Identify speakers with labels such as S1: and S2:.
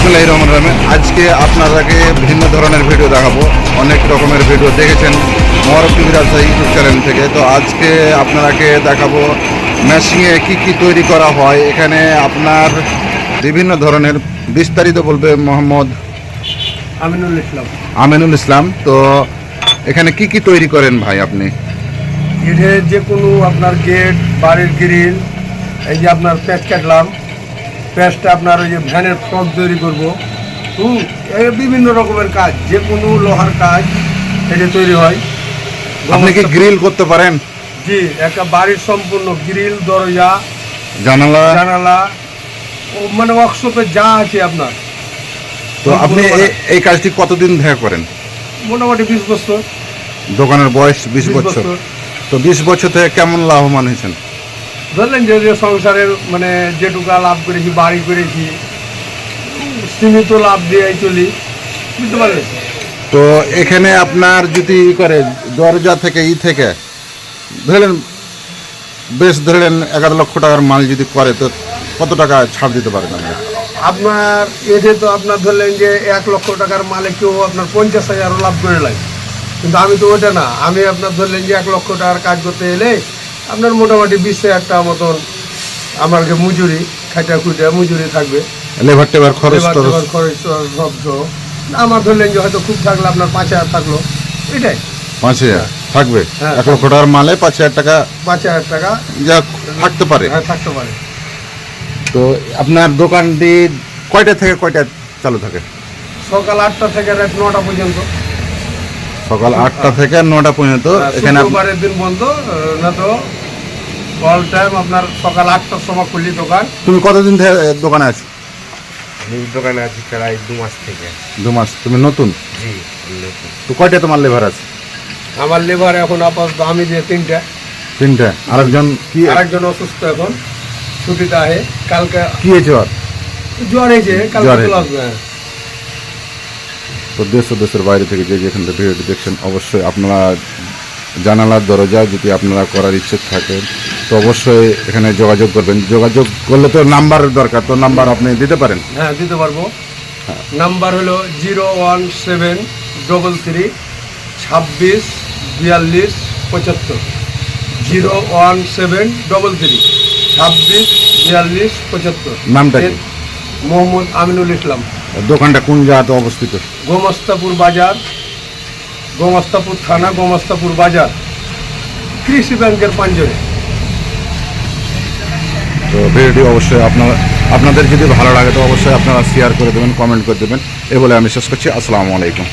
S1: বিসমুল্লাহ রহমান রহমান আজকে আপনাদেরকে ভিন্ন ধরনের ভিডিও দেখাবো। অনেক রকমের ভিডিও দেখেছেন Mahrab TV Rajshahi YouTube channel থেকে। তো আজকে আপনারাকে দেখাবো মেশিনে কি কি তৈরি করা হয়। এখানে আপনার বিভিন্ন ধরনের বিস্তারিত বলবে মোহাম্মদ
S2: আমিনুল ইসলাম।
S1: আমিনুল ইসলাম। তো এখানে কি কি তৈরি করেন ভাই আপনি?
S2: গেটের যে কোনো আপনার গেট বাড়ির গ্রিল এই যে আপনার প্যাচ কাটলাম প্যাচটা আপনার ওই যে ভ্যানের ফ্রক তৈরি করব। হুম এই বিভিন্ন রকমের কাজ যে কোনো লোহার কাজ এটা তৈরি হয়।
S1: আপনি কি গ্রিল করতে পারেন?
S2: জি একটা বাড়ির সম্পূর্ণ গ্রিল দরজা
S1: জানালা?
S2: জানালা ও মানে ওয়ার্কশপে যা আছে আপনার।
S1: তো আপনি এই কাজটি কতদিন থেকে করেন?
S2: মোটামুটি বিশ বছর।
S1: দোকানের বয়স বিশ বছর। তো বিশ বছর থেকে কেমন লাভবান হয়েছেন?
S2: ধরলেন যে যে সংসারের মানে যেটুকা লাভ করেছি বাড়ি করেছি সীমিত লাভ দিয়ে চলি। বুঝতে পারলেন?
S1: তো এখানে আপনার যদি ই করে দরজা থেকে ই থেকে ধরলেন বেশ ধরলেন এগারো লক্ষ টাকার মাল যদি করে তো কত টাকা ছাড় দিতে পারেন আপনি?
S2: আপনার এতে তো আপনার ধরলেন যে এক লক্ষ টাকার মালে কেউ আপনার পঞ্চাশ হাজারও লাভ করে লাগে। কিন্তু আমি তো ওটা না আমি আপনার ধরলেন যে এক লক্ষ টাকার কাজ করতে এলে আপনার মোটামুটি বিশ টাকা মতন আমার যে মজুরি খাইটা খুঁটে মজুরি থাকবে।
S1: লেবার টেবার খরচ
S2: লেবার খরচ টরচ সব সহ। আমার ধরলেন যে হয়তো খুব থাকল আপনার পাঁচ হাজার থাকল। এটাই।
S1: পাঁচ হাজার? থাকবে?
S2: হ্যাঁ।
S1: এক লক্ষ টাকার মালে পাঁচ হাজার টাকা
S2: পাঁচ হাজার টাকা
S1: যা থাকতে পারে।
S2: হ্যাঁ থাকতে পারে।
S1: তো আপনার দোকানটি কয়টা থেকে কয়টা চালু থাকে?
S2: সকাল আটটা থেকে রাত নটা পর্যন্ত।
S1: সকাল আটটা থেকে নটা পর্যন্ত। এখানে আপ-
S2: দিন বন্ধ না তো অল টাইম আপনার সকাল আটটার সময় খুলি দোকান।
S1: তুমি কতদিন থেকে দোকানে আছো?
S3: দোকানে আছি প্রায় দু মাস থেকে।
S1: দু মাস তুমি নতুন?
S3: জি নতুন।
S1: তো কয়টা তোমার লেবার আছে?
S2: আমার লেবার এখন আপাতত আমি যে তিনটা।
S1: তিনটা। আরেকজন কি?
S2: আরেকজন অসুস্থ এখন। ছুটিতে আহে কালকে
S1: কি হয়েছে ওর
S2: জ্বর হয়েছে কালকে হ্যাঁ।
S1: তো দেশ ও দেশের বাইরে থেকে যে যেখান থেকে ভিডিওটি দেখছেন অবশ্যই আপনারা জানালার দরজা যদি আপনারা করার ইচ্ছে থাকে তো অবশ্যই এখানে যোগাযোগ করবেন। যোগাযোগ করলে তো নাম্বার দরকার তো নাম্বার আপনি দিতে পারেন?
S2: হ্যাঁ দিতে পারব। নাম্বার হলো zero one seven double three ছাব্বিশ বিয়াল্লিশ পঁচাত্তর। Zero one seven double three ছাব্বিশ বিয়াল্লিশ পঁচাত্তর।
S1: নামটা
S2: মোহাম্মদ আমিনুল ইসলাম।
S1: দোকানটা কোন জায়গাতে অবস্থিত?
S2: গোমস্তাপুর বাজার গোমস্তাপুর থানা, গোমস্তাপুর বাজার, কৃষি ব্যাংকের পাঞ্জরে
S1: তো ভিডিওটি অবশ্যই আপনার আপনাদের যদি ভালো লাগে তো অবশ্যই আপনারা শেয়ার করে দেবেন কমেন্ট করে দেবেন। এ বলে আমি শেষ করছি। আসসালামু আলাইকুম।